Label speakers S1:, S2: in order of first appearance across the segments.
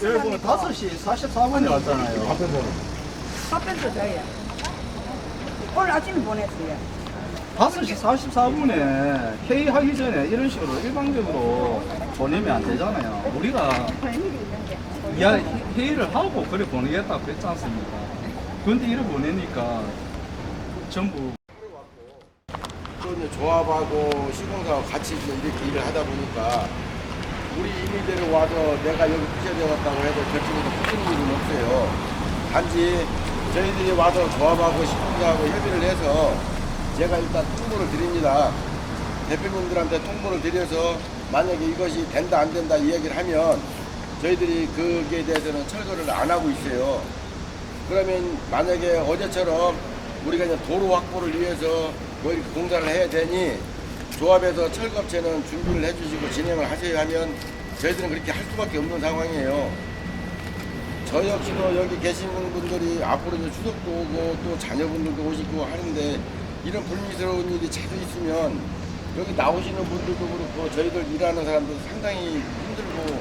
S1: 여러분 5시 44분에 왔잖아요.
S2: 답변 줘요. 오늘 아침에 보냈어요.
S1: 5시 44분에 회의하기 전에 이런 식으로 일방적으로 보내면 안 되잖아요. 우리가 야, 회의를 하고 그래 보내겠다고 했지 않습니까? 근데 이를 보내니까 전부
S3: 또 이제 조합하고 시공사하고 같이 이제 이렇게 일을 하다 보니까 우리 임의대로 와서 내가 여기 피셔야 왔다고 해도 결정해서 풀리는 일은 없어요. 단지 저희들이 와서 조합하고 시공사하고 협의를 해서 제가 일단 통보를 드립니다. 대표님들한테 통보를 드려서 만약에 이것이 된다 안 된다 이야기를 하면 저희들이 그게 대해서는 철거를 안 하고 있어요. 그러면 만약에 어제처럼 우리가 이제 도로 확보를 위해서 뭐 이렇게 공사를 해야 되니 조합에서 철거업체는 준비를 해주시고 진행을 하세요 하면 저희들은 그렇게 할 수밖에 없는 상황이에요. 저 역시도 여기 계시는 분들이 앞으로 이제 추석도 오고 또 자녀분들도 오시고 하는데 이런 불미스러운 일이 자주 있으면 여기 나오시는 분들도 그렇고 저희들 일하는 사람도 상당히 힘들고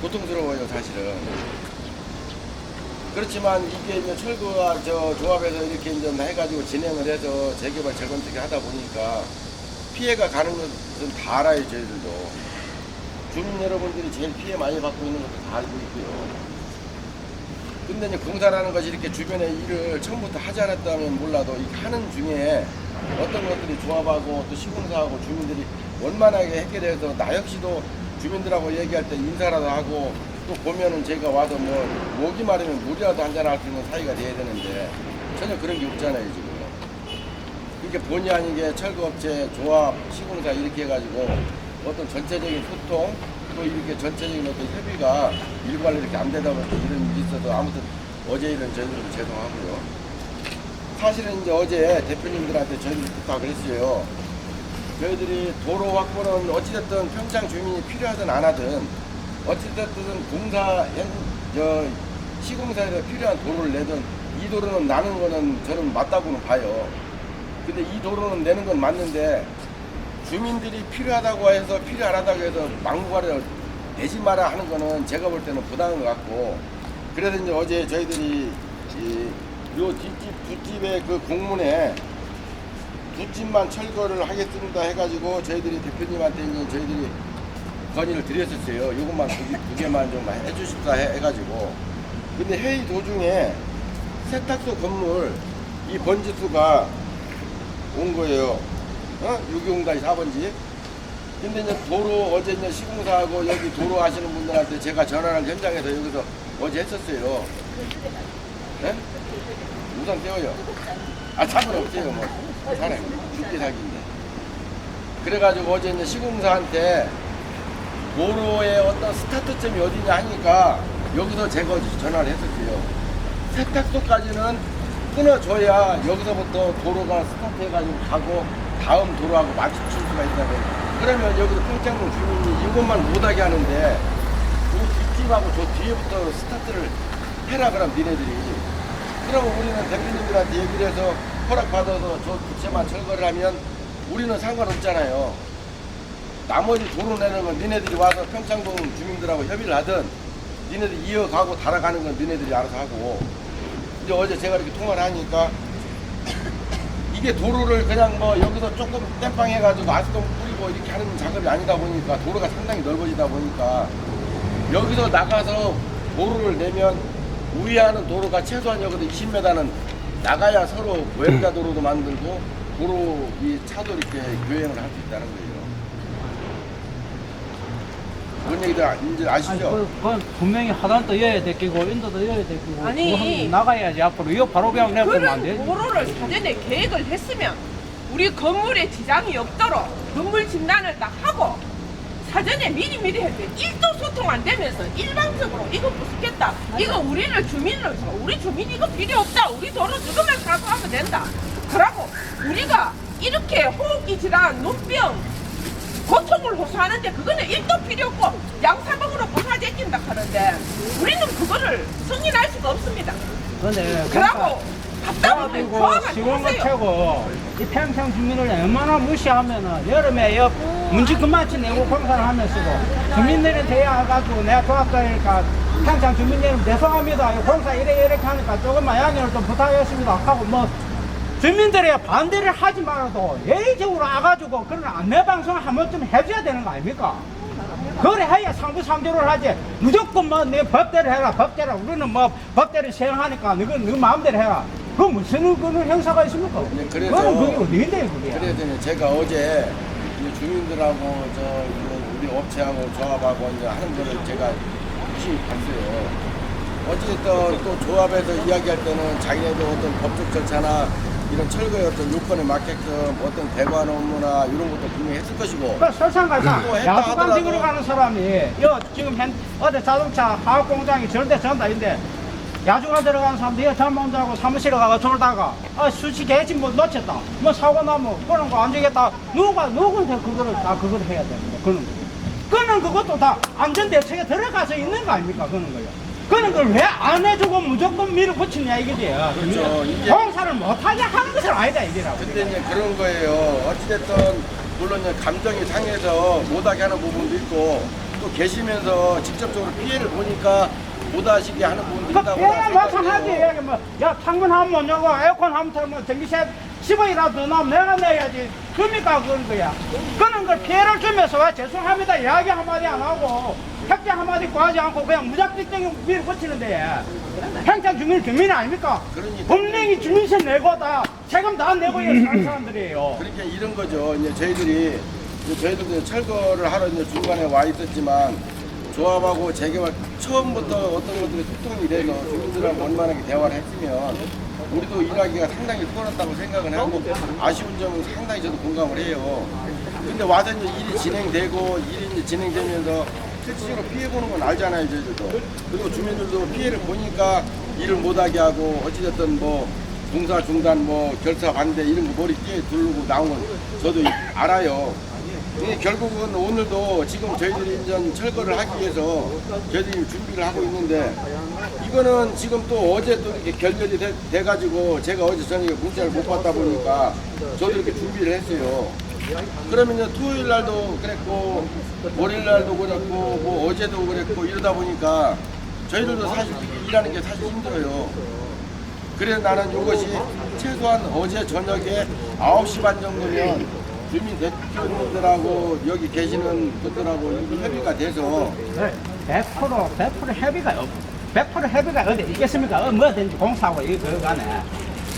S3: 고통스러워요 사실은. 그렇지만 이게 이제 철거와 저 조합에서 이렇게 이제 해가지고 진행을 해서 재개발 재건축 하다 보니까 피해가 가는 것은 다 알아요 저희들도 주민 여러분들이 제일 피해 많이 받고 있는 것도 다 알고 있고요. 근데 이제 공사라는 것이 이렇게 주변에 일을 처음부터 하지 않았다면 몰라도 이 하는 중에 어떤 것들이 조합하고 또 시공사하고 주민들이 원만하게 해결해서 나 역시도 주민들하고 얘기할 때 인사라도 하고 또 보면은 제가 와서 뭐 목이 마르면 물이라도 한잔 할 수 있는 사이가 돼야 되는데 전혀 그런 게 없잖아요 지금. 이게 본의 아니게 철거업체, 조합, 시공사 이렇게 해가지고 어떤 전체적인 소통 또 이렇게 전체적인 어떤 협의가 일괄로 이렇게 안 되다 보니까 이런 일이 있어도 아무튼 어제 일은 저희들도 죄송하고요. 사실은 이제 어제 대표님들한테 저희들이 부탁을 했어요. 저희들이 도로 확보는 어찌됐든 평창 주민이 필요하든 안 하든 어찌됐든 공사 시공사에서 필요한 도로를 내든 이 도로는 나는 거는 저는 맞다고는 봐요. 근데 이 도로는 내는 건 맞는데 주민들이 필요하다고 해서 필요 안 하다고 해서 막무가내로 내지 마라 하는 거는 제가 볼 때는 부당한 것 같고 그래서 이제 어제 저희들이 이, 요 뒷집 뒷집의 그 공문에 두 집만 철거를 하겠습니다 해가지고 저희들이 대표님한테 이제 저희들이 건의를 드렸었어요. 이것만 두, 개- 두 개만 좀 해주십사 해- 해가지고 근데 회의 도중에 세탁소 건물 이 번지수가 온 거예요. 어? 6용다시 4번지. 근데 이제 도로 어제 이제 시공사하고 여기 도로 하시는 분들한테 제가 전화를 현장에서 여기서 어제 했었어요. 네? 우산 떼어요. 아, 상관없어요, 뭐. 사람, 죽기 사기인데. 그래가지고 어제 이제 시공사한테 도로의 어떤 스타트점이 어디냐 하니까 여기서 제가 전화를 했었어요. 세탁소까지는 끊어줘야 여기서부터 도로가 스타트해가지고 가고 다음 도로하고 맞출 수가 있다고. 그러면 여기서 평창동 주민이 이것만 못하게 하는데 그 뒷집하고 저 뒤에부터 스타트를 해라 그럼 니네들이. 그럼 우리는 대표님들한테 얘기를 해서 허락받아서 저 부채만 철거를 하면 우리는 상관없잖아요. 나머지 도로 내는 건 니네들이 와서 평창동 주민들하고 협의를 하든 니네들이 이어가고 달아가는 건 니네들이 알아서 하고 이제 어제 제가 이렇게 통화를 하니까 이게 도로를 그냥 뭐 여기서 조금 땜빵 해가지고 아스콘 뿌리고 이렇게 하는 작업이 아니다 보니까 도로가 상당히 넓어지다 보니까 여기서 나가서 도로를 내면 우회하는 도로가 최소한 여기서 20m는 나가야 서로 외자 도로도 만들고 도로 이 차도 이렇게 교행을 할 수 있다는 거예요. 뭔 얘기들 아- 이제
S4: 아니,
S3: 아시죠?
S4: 그, 그건 분명히 하단도 여야 되끼고 인도도 여야 되끼고
S5: 아니.
S4: 그거 하면 나가야지 앞으로 이거 바로 그냥 내보면 안
S5: 그런
S4: 되지
S5: 도로를 사전에 계획을 했으면 우리 건물에 지장이 없도록 건물 진단을 딱 하고 사전에 미리 미리 했대. 1도 소통 안 되면서 일방적으로 이거 부수겠다. 이거 우리를 주민으로서 우리 주민 이거 필요 없다. 우리 도로 조금만 사고하면 된다. 그러고 우리가 이렇게 호흡기 질환, 눈병, 고통을 호소하는데 그거는 1도 필요 없고 양사먹으로 부사제낀다 하는데 우리는 그거를 승인할 수가 없습니다.
S4: 근데
S5: 그러고 답답하면
S4: 조합이고
S5: 조합을
S4: 시공을
S5: 하세요.
S4: 채고 이 평창 주민을 얼마나 무시하면은 여름에 여 문지 그만치 내고 공사를 하면서도 주민들한테 와가지고 내가 도와드리니까 평창 주민 여러분 죄송합니다. 이 공사 이래 이렇게 하니까 조금만 양해를 좀 부탁하겠습니다. 하고 뭐 주민들의 반대를 하지 말아도 예의적으로 와가지고 그런 안내 방송 한 번쯤 해줘야 되는 거 아닙니까? 그래 해야 상부상조를 하지 무조건 뭐 내 법대로 해라 법대로 우리는 뭐 법대로 시행하니까 너가 너 마음대로 해라 그 무슨 그런 형사가 있습니까?
S3: 네, 그래서-
S4: 그거는 그게 어디인데 그게
S3: 그래서 제가 어제 이 주민들하고 저 우리 업체하고 조합하고 이제 하는 거를 제가 유심히 봤어요. 어찌됐든 또 조합에서 이야기할 때는 자기네도 어떤 법적 절차나 이런 철거의 어떤 요건에 맞게끔 어떤 대관 업무나 이런 것도 분명히 했을 것이고.
S4: 그 설상가상
S3: 또 했다
S4: 야수관 찍으러
S3: 하더라도-
S4: 가는 사람이 여 지금 현 어디 자동차 화학 공장이 절대 전다인데 야주가 들어가는 사람들 여 전문자하고 사무실에 가서 졸다가 아 수치 개지 뭐 놓쳤다. 뭐 사고 나면 그런 거안 되겠다. 누가 누구한테 그거를 다 그걸 해야 되는 거 그런 거. 그는 그것도 다 안전 대책에 들어가서 있는 거 아닙니까 그런 거요? 그런 걸 왜 안 해주고 무조건 밀어붙이냐 이거지
S3: 그렇죠.
S4: 공사를 못하게 아니다 이거라고
S3: 근데 이제 그런 거예요. 어찌됐든 물론 이제 감정이 상해서 못하게 하는 부분도 있고 또 계시면서 직접적으로 피해를 보니까 못하시게 하는 부분도
S4: 그
S3: 있다고
S4: 배가 마찬가지
S3: 생각해요.
S4: 여기 뭐야 창문 한번 열고 에어컨 한번 틀면 전기세 10원이라도 더 나오면 내가 내야지 그러니까 그런 거야 그런 걸 피해를 주면서 왜 죄송합니다 이야기 한마디 안 하고 협조 한마디 구하지 않고 그냥 무작정적인 밀어붙이는데 행정 주민 주민 아닙니까?
S3: 그러니까.
S4: 분명히 주민세 내고 다 세금 다 내고 사는 사람들이에요
S3: 그러니까 이런 거죠. 이제 저희들이 이제 저희들도 철거를 하러 이제 중간에 와 있었지만 조합하고 재개발 처음부터 어떤 것들이 소통이 돼서 주민들하고 원만하게 대화를 했으면 우리도 일하기가 상당히 수월했다고 생각을 하고 아쉬운 점은 상당히 저도 공감을 해요. 근데 와서 이제 일이 진행되고 일이 이제 진행되면서 실질적으로 피해 보는 건 알잖아요, 저희들도. 그리고 주민들도 피해를 보니까 일을 못하게 하고 어찌됐든 뭐 공사 중단 뭐 결사 반대 이런 거 머리 띠에 두르고 나온 건 저도 알아요. 결국은 오늘도 지금 저희들이 이제 철거를 하기 위해서 저희들이 준비를 하고 있는데 이거는 지금 또 어제 또 이렇게 결렬이 돼, 돼가지고 제가 어제 저녁에 문자를 못 받다 보니까 저도 이렇게 준비를 했어요. 그러면 토요일 날도 그랬고 월요일 날도 그랬고 뭐 어제도 그랬고 이러다 보니까 저희들도 사실 일하는 게 사실 힘들어요. 그래서 나는 이것이 최소한 어제 저녁에 9시 반 정도면 주민 대표님들하고 여기 계시는 분들하고 협의가 돼서
S4: 100% 100% 협의가 없, 100% 협의가 어디 있겠습니까? 어, 뭐든지 공사하고 이거 그거 간에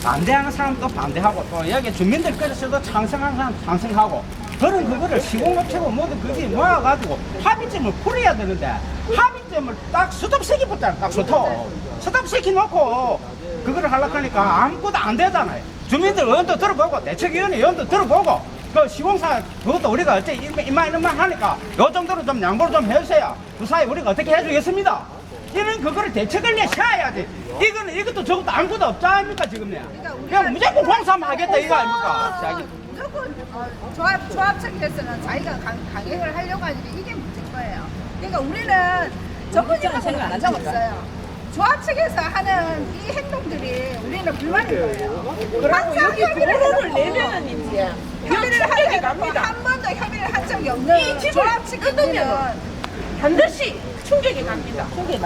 S4: 반대하는 사람도 반대하고 또 여기 주민들께서도 찬성하는 사람 찬성하고 그런 그거를 시공업체고 뭐든 그게 모아가지고 합의점을 풀어야 되는데 합의점을 딱 스톱시키겠다는 딱 스톱. 스톱시키 놓고 그거를 하려고 하니까 아무것도 안 되잖아요. 주민들 의원도 들어보고 대책위원회 의원도 들어보고 그 시공사 그것도 우리가 어째 이만 이만 하니까 요 정도로 좀 양보를 좀 해주세요. 그 사이 우리가 어떻게 해주겠습니다. 이런 그거를 대책을 내셔야지 이거는 이것도 저것도 아무것도 없지 않습니까 지금 그냥 무조건 공사만 하겠다 이거 아닙니까
S6: 조건 어, 조합 조합 측에서는 자기가 강, 강행을 하려고 하는데 이게 문제인 거예요. 그러니까 우리는 전문적으로 가적 없어요. 조합 측에서 하는 이 행동들이 우리는 불만인 거예요.
S5: 그리고 여기 도로를 내면은 이제
S6: 협의를
S5: 충격이
S6: 하지
S5: 갑니다.
S6: 한 번도 협의를 한 적이 없는
S5: 이 집을
S6: 조합 측
S5: 뜯으면은 반드시 충격이 갑니다.
S6: 우리는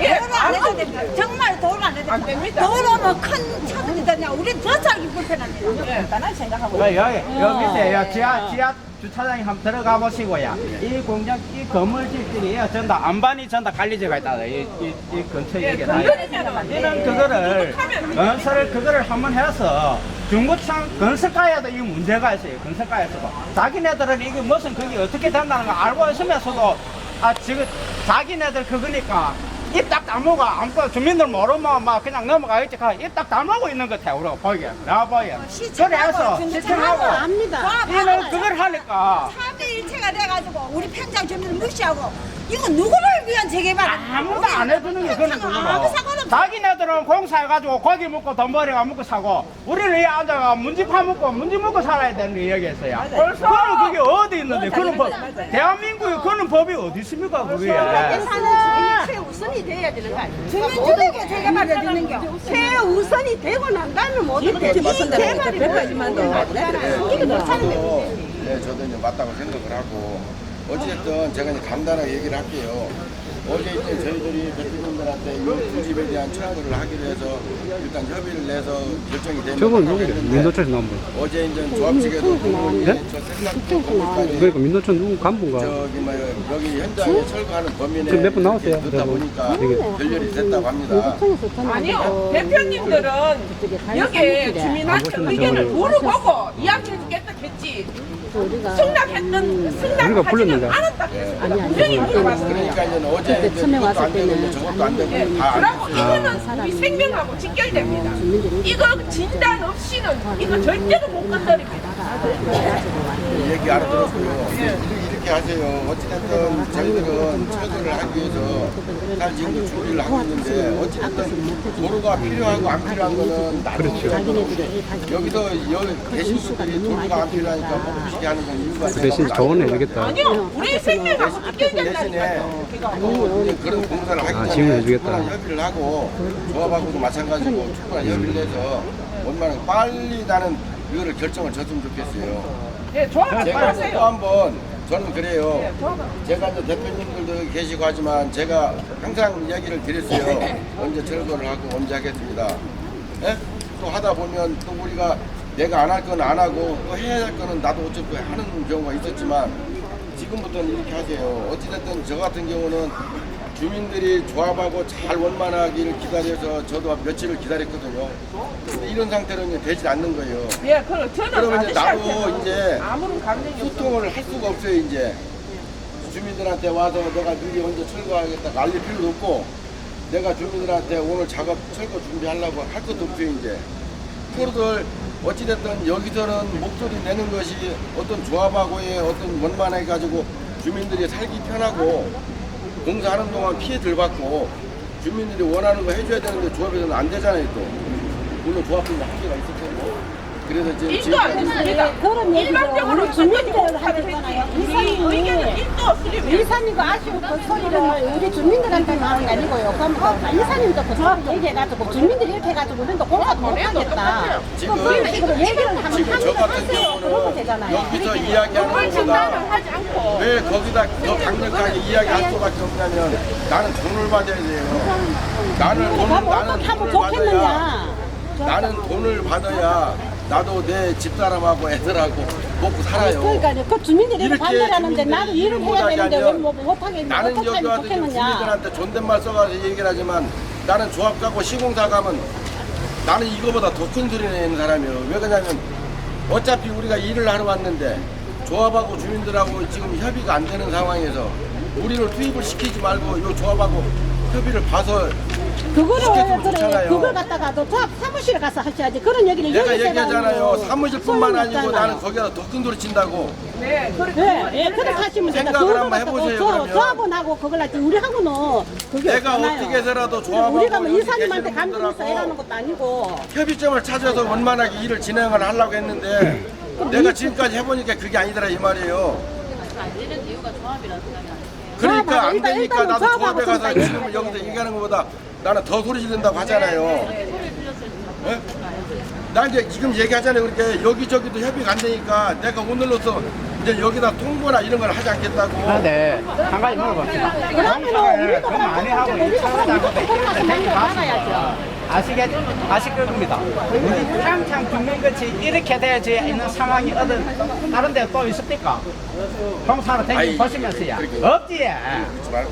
S5: 예,
S6: 도로 안 해도 됩니다. 정말 도로 안 해도
S5: 안 됩니다.
S6: 도로는 큰 차들이 되냐 우리 더 살기 불편합니다.
S5: 예.
S6: 간단한 생각하고
S4: 그 여기 여기 밑에 여 지하 지하 주차장에 한번 들어가 보시고요. 이 공장 이 건물집들이 전다 안반이 전다 관리제가 있다. 이, 이, 이 근처에 이게 다. 이런 그거를 건설을 그거를 한번 해서 중고창 건설가에도 이 문제가 있어요. 건설가에서도 자기네들은 이게 무슨 그게 어떻게 된다는 거 알고 있으면서도 아 지금 자기네들 그거니까 입 딱 다물고 아무것도 주민들 모르면 막 그냥 넘어가겠지. 입딱 다물고 있는 것 같아 우리가 보기에. 내가 보기에. 그래서 시청하고 이는 그걸 하니까
S6: 삼위일체가 돼가지고 우리 평장 주민을 무시하고 이거 누구를 위한 재개발이야?
S4: 아무도 안 해주는 게
S6: 아무
S4: 거구나.
S6: 상관없어.
S4: 자기네들은 공사해가지고 고기 먹고 돈 벌이가 먹고 사고 우리는 이 앉아가 문지 파먹고 문지 먹고 살아야 되는 게 여기에서야. 그럼 그게 어디 있는데 그런 법 대한민국에 그런 법이 어디 있습니까 그게.
S6: 사는 최우선이 돼야 되는 거 아니야? 주민주택에 재개발을 되는 게 최우선이 되고 난 다음에 모든 게 재개발이 뭐지만도 이게 못하는
S3: 저도, 네, 저도 이제 맞다고 생각을 하고 어찌됐든 제가 이제 간단하게 얘기를 할게요. 어제 이제 저희들이 대표님들한테 이 집에 대한 청구를 하기로 해서 일단 협의를 내서 결정이 되는
S7: 저분 누구래? 민노천에서 나온 분.
S3: 어제 이제 조합 측에도
S7: 네?
S3: 저 생각도 건물까지
S7: 그러니까 민노천 누구 간부인가?
S3: 저기 뭐 여기 현장에 철거하는 범인에
S7: 지금 몇분 나왔어요? 뭐.
S3: 보니까
S7: 되게.
S3: 결렬이 됐다고 합니다.
S5: 아니요 대표님들은 여기 주민한테 의견을 물어보고 이야기해주겠다 했지 승낙했던
S7: 우리가 불렀는데.
S5: 승낙하지는 않았다 그래서 분명히 물어봤어요
S3: 그러니까 어제 이제 그것도 안 되고 이제 저것도 안 되고
S5: 예,
S3: 다
S5: 그리고
S3: 안 됐어요.
S5: 이거는 우리 생명하고 직결됩니다. 이거 진단 없이는 이거 절대로 못 건드립니다.
S3: 얘기 알아들었고요. 이렇게 하세요. 어찌됐든 저희들은 철거를 하기 위해서 잘 지금 준비를 하고 있는데 어찌됐든 도로가 필요하고 안 필요한 거는 나중에 여기서 여기 계신 분들이 도로가 안 필요하니까 멈추게 하는 건 이유가
S7: 그 대신
S3: 있어요.
S7: 조언해 주겠다.
S5: 아니요, 우리 생명하고
S3: 대신에 이제 그런 공사를 하기
S7: 아,
S3: 전에
S7: 지원해 주겠다.
S3: 충분한 협의를 하고 조합하고도 마찬가지고 충분한 협의를 해서 얼마나 빨리 나는 이거를 결정을 줬으면 좋겠어요.
S5: 예, 조합
S3: 제가 또
S5: 하세요.
S3: 한번 저는 그래요. 제가 이제 대표님들도 계시고 하지만 제가 항상 이야기를 드렸어요. 언제 철거를 하고 언제 하겠습니다. 예? 또 하다 보면 또 우리가 내가 안 할 건 안 하고 또 해야 할 거는 나도 어차피 하는 경우가 있었지만 지금부터는 이렇게 하세요. 어찌됐든 저 같은 경우는 주민들이 조합하고 잘 원만하기를 기다려서 저도 며칠을 기다렸거든요. 근데 이런 상태로는 되지 않는 거예요.
S5: 예, 그럼 저는
S3: 그러면 이제 나도 이제
S5: 아무런 감정이.
S3: 소통을 할 수가 없어요 이제 주민들한테 와서 내가 미리 언제 철거하겠다 알릴 필요도 없고 내가 주민들한테 오늘 작업 철거 준비하려고 할 것도 없어요 이제 서로들 어찌됐든 여기서는 목소리 내는 것이 어떤 조합하고의 어떤 원만해 가지고 주민들이 살기 편하고 공사하는 동안 피해 덜 받고 주민들이 원하는 거 해줘야 되는데 조합에서는 안 되잖아요 또. 물론 조합들도 한계가 있을 테고 그래서 지금
S5: 일도 안 됐습니다.
S8: 그런 얘기죠.
S5: 일반적으로
S8: 주민들
S5: 하는. 우리 의견은 일도 없으려면
S8: 이사님과 아쉬운 그 소리를 우리 주민들한테만 하는 게 아니고요. 그럼 그 이사님도 그 조합 얘기해가지고 주민들이 이렇게 해가지고 우리도 공사도 못하겠다.
S3: 지금
S8: 그런 식으로 얘기를 하면
S3: 지금 저 같은
S8: 하세요. 그러면
S3: 경우는
S8: 되잖아요.
S3: 여기서 이야기하는
S5: 건물
S3: 것보다
S5: 진단을 하지 않고
S3: 왜 거기다 더 강력하게 이야기할 수밖에 없냐면 나는 돈을 받아야 돼요. 나는 돈을
S8: 그럼
S3: 나는
S8: 어떻게 하면
S3: 돈을 받아야
S8: 좋겠느냐.
S3: 나는 돈을 받아야 나도 내 집사람하고 애들하고 먹고 살아요.
S8: 그러니까 그 주민들이
S3: 이렇게
S8: 반대를 하는데
S3: 주민들이
S8: 나도 일을 해야 되는데 왜
S3: 하면
S8: 뭐 못하겠냐.
S3: 나는 여기 와서 지금. 주민들한테 존댓말 써가지고 얘기를 하지만 나는 조합 가고 시공사 가면 나는 이거보다 더 큰 소리 내는 사람이에요. 왜 그러냐면 어차피 우리가 일을 하러 왔는데 조합하고 주민들하고 지금 협의가 안 되는 상황에서 우리를 투입을 시키지 말고 이 조합하고 협의를 봐서
S8: 그거를 그래. 그걸 갖다가도 조합 사무실에 가서 하셔야지 그런 얘기를
S3: 내가
S8: 여기서
S3: 얘기하잖아요.
S8: 해가지고
S3: 사무실뿐만 아니고
S8: 소용없잖아요.
S3: 나는 거기다 더 큰 소리 친다고.
S5: 네, 그렇게
S8: 네, 예, 그렇게 하시면 된다.
S3: 생각을
S8: 그걸
S3: 한번
S8: 갖다가
S3: 해보세요,
S8: 조-
S3: 그러면.
S8: 조합원하고 그걸 할지 우리하고는 그게
S3: 내가
S8: 없잖아요.
S3: 어떻게 해서라도 조합하고
S8: 우리가 뭐
S3: 여기
S8: 이사님한테
S3: 계시는 분들하고
S8: 일하는 것도 아니고
S3: 협의점을 찾아서 원만하게 일을 진행을 하려고 했는데 내가 지금까지 해보니까 그게 아니더라 이 말이에요. 그러니까
S8: 조합하고
S3: 안
S8: 일단-
S3: 되니까
S8: 일단은
S3: 나도
S8: 조합하고
S3: 조합에 가서
S8: 좀
S3: 지금
S8: 가야지.
S3: 여기서 얘기하는 것보다 나는 더 소리 지른다고 하잖아요. 예? 나 이제 지금 얘기하잖아요. 그렇게 여기저기도 협의가 안 되니까 내가 오늘로서 이제 여기다 통보나 이런 걸 하지 않겠다고.
S4: 아, 네. 한 가지 물어봅시다.
S8: 그러면은 우리도
S4: 그럼 안 해하고
S8: 우리도
S4: 이 차라고
S8: 그런 거 만들어 나가야죠.
S4: 아시겠, 아실 겁니다. 우리 평창 주민같이 이렇게 되어져 있는 상황이 어떤 다른 데 또 있습니까? 댕기 보시면서야.
S3: 그렇게-
S4: 없지.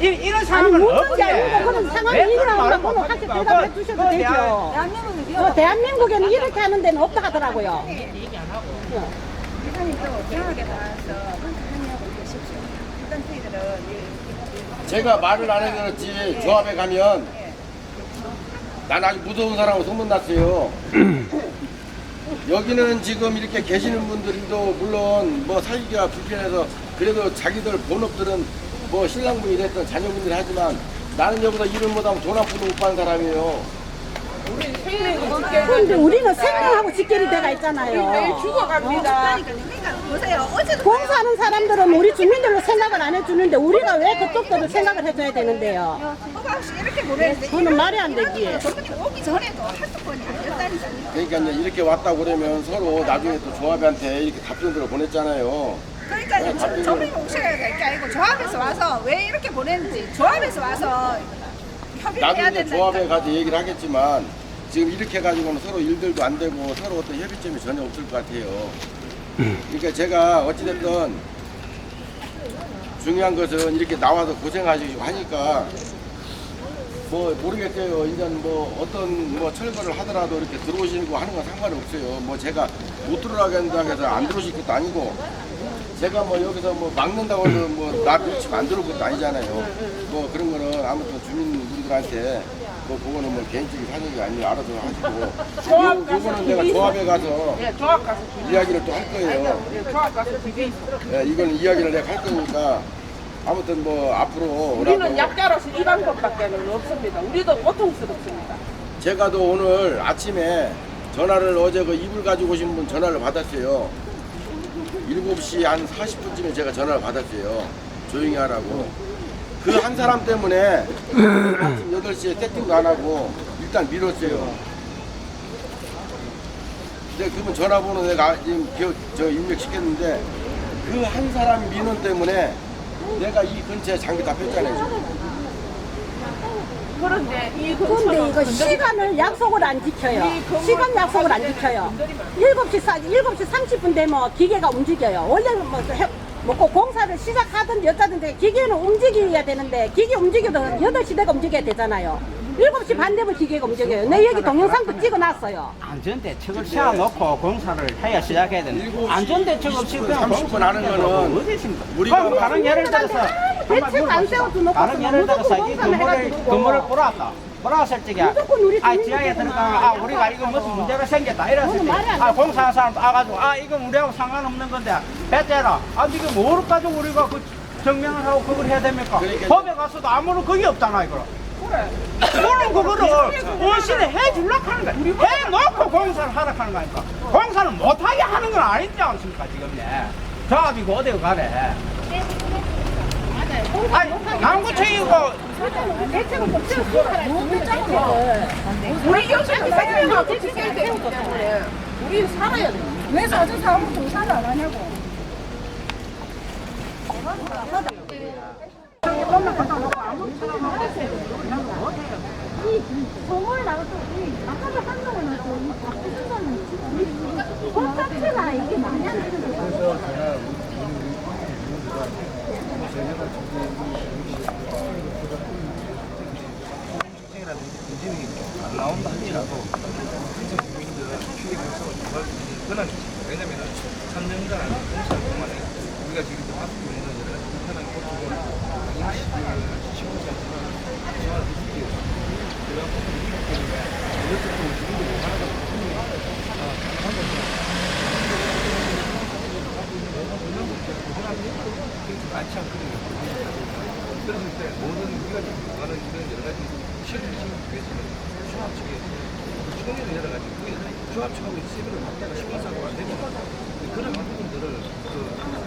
S4: 이, 이런 상황은 없지.
S8: 그런 상황이 그거는
S4: 못
S8: 하시
S4: 합니까?
S8: 대답해
S4: 그-
S8: 주셔도
S4: 그
S8: 되죠. 그 대한민국에는 이렇게 하는 데는 없다 하더라고요.
S2: 나와서 계십시오. 일단 저희들은
S3: 제가 말을 안 그렇지 조합에 가면 난 아주 무서운 사람으로 소문났어요. 여기는 지금 이렇게 계시는 분들도 물론 뭐 살기가 불편해서 그래도 자기들 본업들은 뭐 신랑분이 됐든 자녀분들이 하지만 나는 여기서 일을 못하면 돈 한 푼도 못 받는 사람이에요.
S8: 그런데 우리는 생명하고 직결이 돼가 있잖아요.
S5: 죽어갑니다.
S6: 보세요. 어제도
S8: 공사하는 사람들은 우리 주민들로 생각을 안 해주는데 우리가 왜 그쪽들을 생각을 해줘야 되는데요.
S6: 허가 없이 이렇게 보내는데
S8: 그거는 말이 안 되지.
S6: 저분이 오기 전에도 한두 번이 아니었다니까요.
S3: 그러니까 이제 이렇게 왔다고 그러면 서로 나중에 또 조합한테 이렇게 답변들을 보냈잖아요.
S6: 그러니까 이제 저- 전문이 오셔야 될 게 아니고 조합에서 와서 왜 이렇게 보냈는지 조합에서 와서 협의를 해야
S3: 이제
S6: 된다.
S3: 조합에 가서 얘기를 하겠지만 지금 이렇게 해가지고는 서로 일들도 안 되고 서로 어떤 협의점이 전혀 없을 것 같아요. 그러니까 제가 어찌됐든 중요한 것은 이렇게 나와서 고생하시고 하니까 뭐 모르겠어요. 이제 뭐 어떤 뭐 철거를 하더라도 이렇게 들어오시는 거 하는 건 상관없어요. 뭐 제가 못 들어가게 한다고 해서 안 들어오실 것도 아니고 제가 뭐 여기서 뭐 막는다고 해서 뭐나 밀치면 안 들어올 것도 아니잖아요. 뭐 그런 거는 아무튼 주민분들한테 뭐 그거는 뭐 개인적인 사정이 아니고 알아서 하시고 요, 요거는 내가 조합에 가서
S5: 예, 조합 가서
S3: 이야기를 또 할 거예요.
S5: 예, 조합 가서 있어.
S3: 예, 이건 이야기를 내가 할 거니까 아무튼 뭐 앞으로
S5: 우리는
S3: 오라고
S5: 약자로서 이 방법밖에 없습니다. 우리도 고통스럽습니다.
S3: 제가 또 오늘 아침에 전화를 어제 그 이불 가지고 오신 분 전화를 받았어요. 7시 한 40분쯤에 제가 전화를 받았어요. 조용히 하라고. 그 한 사람 때문에 아침 8시에 세팅도 안 하고 일단 미뤘어요. 근데 그분 전화번호 내가 지금 기억, 저 입력시켰는데 그 한 사람 민원 때문에 내가 이 근처에 장비 다 폈잖아요. 지금.
S5: 그런데 이
S8: 근데 이거 시간을 약속을 안 지켜요. 시간 약속을 안 지켜요. 7시, 사, 7시 30분 되면 기계가 움직여요. 원래는 뭐, 해, 뭐꼭 공사를 시작하든지 어쩌든지 기계는 움직여야 되는데 기계 움직여도 8시 내가 움직여야 되잖아요. 7시 반 되면 기계가 움직여요. 내 여기 동영상도 찍어놨어요.
S4: 안전대책을 세워놓고 공사를 해야 시작해야 되는데 안전대책 없이 그냥
S3: 30분
S4: 공사를
S3: 하는 거는
S4: 어디 있습니까?
S3: 우리가
S4: 그럼 다른 예를 들어서
S8: 대책 안 세워도 놓고
S4: 다른 예를 들어서 이
S8: 공사를
S4: 건물을
S8: 해가지고
S4: 건물을 보러왔다.
S8: 무조건 우리
S4: 아 지하에 들어가 아 우리가 이거 무슨 문제가 생겼다 이랬을
S8: 안
S4: 때아 공사한 사람 와가지고 아 이거 우리하고 상관없는 건데 배째라 아 이게 뭐를 가지고 우리가 그 증명을 하고 그걸 해야 됩니까?
S3: 그러니까-
S4: 법에 가서도 아무런 그게 없잖아 이거. 그거는 그거를 원신에 해주려고 하는 거야. 해놓고 공사를 하라고 하는 거니까. 공사는 못하게 하는 건 아니지 않습니까, 지금? 예. 저가지고 어디 가래? 아니,
S8: 좀 세우고
S5: 우리 여기는 생명하고 지켜야 되기 때문에 우리 살아야 돼.
S6: 왜 사전 사업은 공사를 안 하냐고.
S8: 정월 나가서 이 아까도 한동안 나서 이 박수선은 것 자체가 이게 많이 안 되는
S1: 안 나온다 하더라도 진짜 국민들은 휴게 공사가 좋아할 수 있는 그런 왜냐면은 3년간 공사를 동안에 우리가 지금 앞으로 있는 여러 가지 불편한 고통을 임시 그 시공사지만 지원을 해주기 위해서 그런 것들이 있기 때문에 이것도 또 주민들이 하나가 분명히 가능한 거죠. 많지 않거든요. 그랬을 때 모든 우리가 지금 요구하는 이런 여러 가지 실을 지금 위해서는 조합 측에 총회를 열어가지고 그게 조합 측하고 세비를 받다가 시공사고가 안 되면 그런 부분들을 그